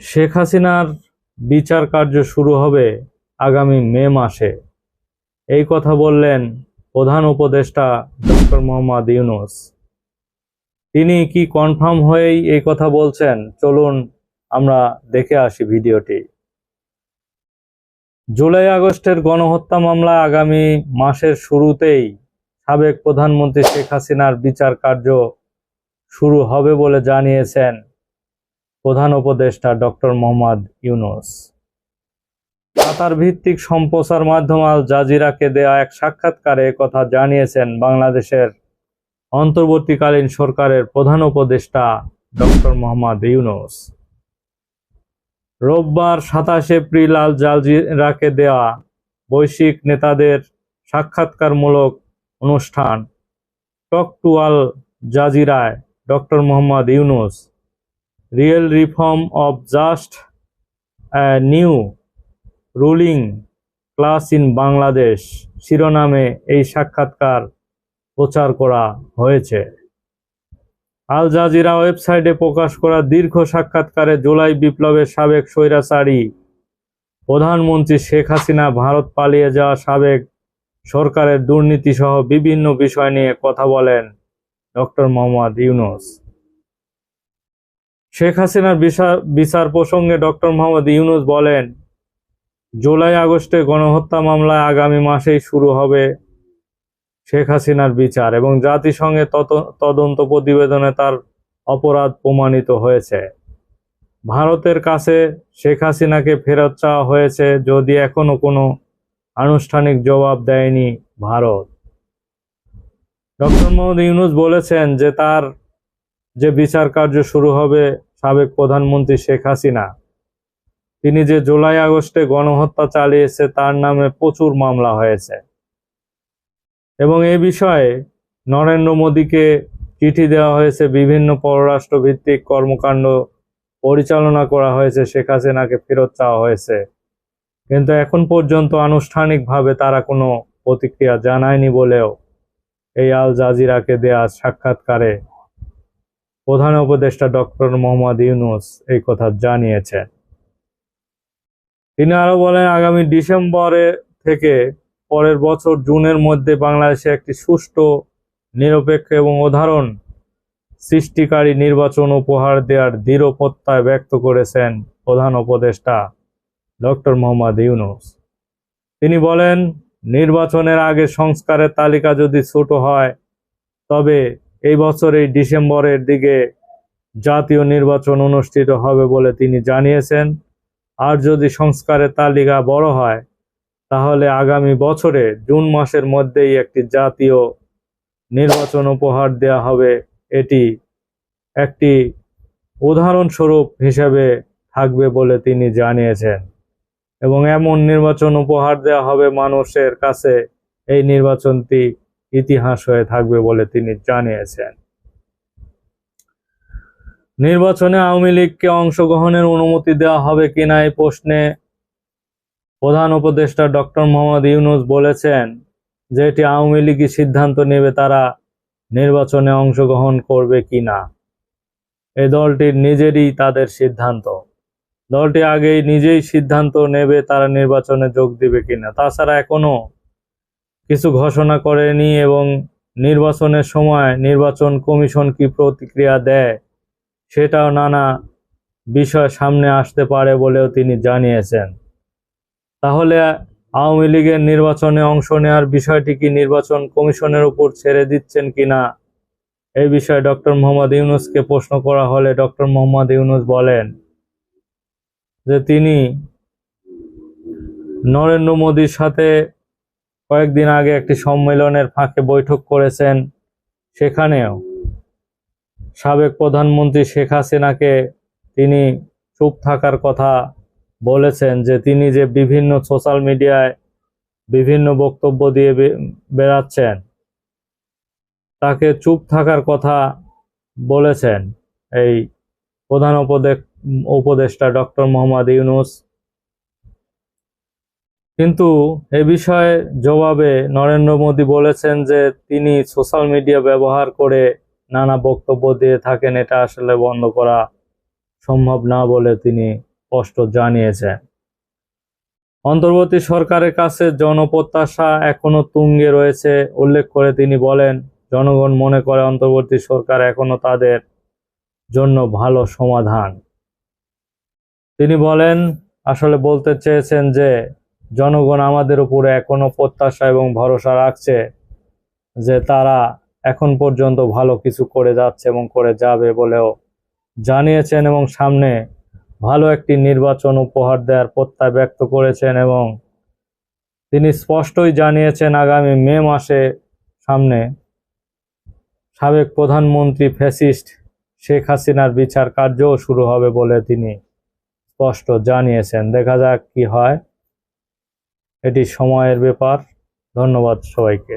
শেখ হাসিনার বিচার কার্য শুরু হবে আগামী মে মাসে। এই কথা বললেন প্রধান উপদেষ্টা ডক্টর মোহাম্মদ ইউনুস। তিনি কি কনফার্ম হয়েই এই কথা বলছেন? চলুন আমরা দেখে আসি ভিডিওটি। জুলাই আগস্টের গণহত্যা মামলা আগামী মাসের শুরুতেই সাবেক প্রধানমন্ত্রী শেখ হাসিনার বিচার কার্য শুরু হবে বলে জানিয়েছেন প্রধান উপদেষ্টা ডক্টর মোহাম্মদ ইউনুস। কাতার ভিত্তিক সম্প্রচার মাধ্যম আল জাজিরাকে দেয়া এক সাক্ষাৎকারে কথা জানিয়েছেন বাংলাদেশের অন্তর্বর্তীকালীন সরকারের প্রধান উপদেষ্টা ডক্টর মোহাম্মদ ইউনুস। রোববার সাতাশ এপ্রিল আল জাজিরাকে দেওয়া বৈশ্বিক নেতাদের সাক্ষাৎকারমূলক অনুষ্ঠান talk to Al জাজিরায় doctor Muhammad Yunus real reform of just new ruling class in Bangladesh শিরোনামে এই সাক্ষাৎকার প্রচার করা হয়েছে। আল জাজিরা ওয়েবসাইটে প্রকাশ করা দীর্ঘ সাক্ষাৎকারে জুলাই বিপ্লবের সাবেক স্বৈরাচারী প্রধানমন্ত্রী শেখ হাসিনা ভারত পালিয়ে যাওয়া সাবেক সরকারের দুর্নীতি সহ বিভিন্ন বিষয় নিয়ে কথা বলেন ডক্টর মোহাম্মদ ইউনুস। শেখ হাসিনার বিচার বিচার প্রসঙ্গে ডক্টর মোহাম্মদ ইউনুস বলেন, জুলাই আগস্টে গণহত্যা মামলায় আগামী মাসেই শুরু হবে শেখ হাসিনার বিচার এবং জাতিসংঘে তদন্ত প্রতিবেদনে তার অপরাধ প্রমাণিত হয়েছে। ভারতের কাছে শেখ হাসিনাকে ফেরত চাওয়া হয়েছে যদি এখনও কোনো আনুষ্ঠানিক জবাব দেয়নি ভারত। ডক্টর মোহাম্মদ ইউনুস বলেছেন যে তার যে বিচার কার্য শুরু হবে সাবেক প্রধানমন্ত্রী শেখ হাসিনা। তিনি যে জুলাই আগস্টে গণহত্যা চালিয়েছে, তার নামে প্রচুর মামলা হয়েছে। এবং এই বিষয়ে নরেন্দ্র মোদীকে চিঠি দেওয়া হয়েছে, বিভিন্ন পররাষ্ট্র ভিত্তিক কর্মকাণ্ড পরিচালনা করা হয়েছে, শেখ হাসিনাকে ফেরত চাওয়া হয়েছে। কিন্তু এখন পর্যন্ত আনুষ্ঠানিকভাবে তারা কোনো প্রতিক্রিয়া জানায়নি বলেও এই আল জাজিরাকে দেয়া সাক্ষাৎকারে প্রধান উপদেষ্টা ডক্টর মোহাম্মদ ইউনুস এই কথা জানিয়েছেন। তিনি আরও বলেন, আগামী ডিসেম্বরে থেকে পরের বছর জুনের মধ্যে বাংলাদেশে একটি সুষ্ঠু, নিরপেক্ষ এবং উদাহরণ সৃষ্টিকারী নির্বাচন উপহার দেওয়ার দৃঢ় প্রত্যয় ব্যক্ত করেছেন প্রধান উপদেষ্টা ডক্টর মোহাম্মদ ইউনুস। তিনি বলেন, নির্বাচনের আগে সংস্কারের তালিকা যদি ছোট হয়, তবে এই বছর এই ডিসেম্বরের দিকে জাতীয় নির্বাচন অনুষ্ঠিত হবে বলে তিনি জানিয়েছেন। আর যদি সংস্কারের তালিকা বড় হয়, তাহলে আগামী বছরে জুন মাসের মধ্যেই একটি জাতীয় নির্বাচন উপহার দেয়া হবে। এটি একটি উদাহরণস্বরূপ হিসেবে থাকবে বলে তিনি জানিয়েছেন। এবং এমন নির্বাচন উপহার দেওয়া হবে মানুষের কাছে। এই নির্বাচনটি ইতিহাস হয়ে থাকবে বলে তিনি জানিয়েছেন। নির্বাচনে আওয়ামী লীগকে অংশগ্রহণের অনুমতি দেওয়া হবে কিনা এই প্রশ্নে প্রধান উপদেষ্টা ডক্টর মোহাম্মদ ইউনুস বলেছেন যে এটি আওয়ামী লীগই সিদ্ধান্ত নেবে তারা নির্বাচনে অংশগ্রহণ করবে কিনা। এই দলটির নিজেরই তাদের সিদ্ধান্ত। দলটি আগেই নিজেই সিদ্ধান্ত নেবে তারা নির্বাচনে যোগ দিবে কিনা। তাছাড়া এখনও কিছু ঘোষণা করেনি এবং নির্বাচনের সময় নির্বাচন কমিশন কি প্রতিক্রিয়া দেয়, সেটাও নানা বিষয় সামনে আসতে পারে বলেও তিনি জানিয়েছেন। তাহলে আওয়ামী লীগের নির্বাচনে অংশ নেওয়ার বিষয়টি কি নির্বাচন কমিশনের উপর ছেড়ে দিচ্ছেন কিনা এই বিষয়ে ডক্টর মোহাম্মদ ইউনুসকে প্রশ্ন করা হলে ডক্টর মোহাম্মদ ইউনুস বলেন যে তিনি নরেন্দ্র মোদীর সাথে কয়েকদিন আগে একটি সম্মেলনের ফাঁকে বৈঠক করেছেন সেখানেও সাবেক প্রধানমন্ত্রী শেখ হাসিনাকে তিনি চুপ থাকার কথা বলেছেন যে তিনি যে বিভিন্ন সোশ্যাল মিডিয়ায় বিভিন্ন বক্তব্য দিয়ে বেড়াচ্ছেন, তাকে চুপ থাকার কথা বলেছেন এই প্রধান উপদেষ্টা ডক্টর মোহাম্মদ ইউনুস। কিন্তু এ বিষয়ে জবাবে নরেন্দ্র মোদী বলেছেন যে তিনি সোশ্যাল মিডিয়া ব্যবহার করে নানা বক্তব্য দিয়ে থাকেন, এটা আসলে বন্ধ করা সম্ভব না বলে তিনি স্পষ্ট জানিয়েছেন। অন্তর্বর্তী সরকারের কাছে জনপ্রত্যাশা এখনও তুঙ্গে রয়েছে উল্লেখ করে তিনি বলেন, জনগণ মনে করে অন্তর্বর্তী সরকার এখনও তাদের জন্য ভালো সমাধান। তিনি বলেন, আসলে বলতে চেয়েছেন যে জনগণ আমাদের উপরে এখনও প্রত্যাশা এবং ভরসা রাখছে যে তারা এখন পর্যন্ত ভালো কিছু করে যাচ্ছে এবং করে যাবে বলেও জানিয়েছেন এবং সামনে ভালো একটি নির্বাচন উপহার দেওয়ার প্রত্যয় ব্যক্ত করেছেন এবং তিনি স্পষ্টই জানিয়েছেন আগামী মে মাসে সামনে সাবেক প্রধানমন্ত্রী ফ্যাসিস্ট শেখ হাসিনার বিচার কার্যও শুরু হবে বলে তিনি স্পষ্ট জানিয়েছেন। দেখা যাক কি হয়। এটি সময়ের ব্যাপার। ধন্যবাদ সবাইকে।